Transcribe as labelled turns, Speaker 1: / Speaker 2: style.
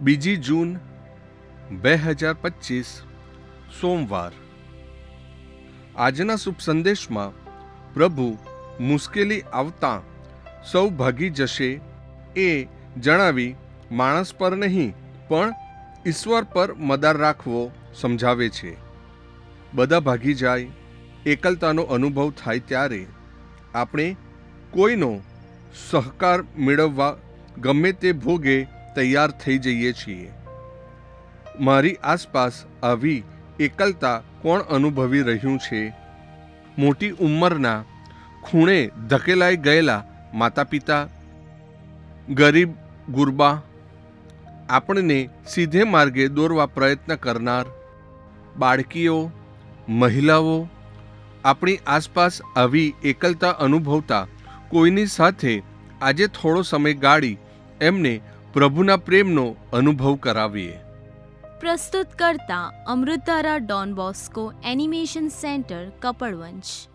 Speaker 1: બીજી જૂન બે હજાર પચીસ, સોમવાર. આજના શુભ સંદેશમાં પ્રભુ મુશ્કેલી આવતા સૌ ભાગી જશે એ જણાવી માણસ પર નહીં, પણ ઈશ્વર પર મદાર રાખવો સમજાવે છે. બધા ભાગી જાય, એકલતાનો અનુભવ થાય ત્યારે આપણે કોઈનો સહકાર મેળવવા ગમે તે ભોગે તૈયાર થઈ જઈએ છીએ. મારી આસપાસ આવી એકલતા કોણ અનુભવી રહ્યું છે? મોટી ઉંમરના ખૂણે ધકેલાઈ ગયેલા માતા પિતા ગરીબ ગુરબા, આપણને સીધે માર્ગે દોરવા પ્રયત્ન કરનાર બાળકીઓ, મહિલાઓ, આપણી આસપાસ આવી એકલતા અનુભવતા કોઈની સાથે આજે થોડો સમય ગાળી એમને પ્રભુના પ્રેમનો અનુભવ કરાવીએ.
Speaker 2: પ્રસ્તુત કરતા Amritdhara Don Bosco animation centre Kapadvanj.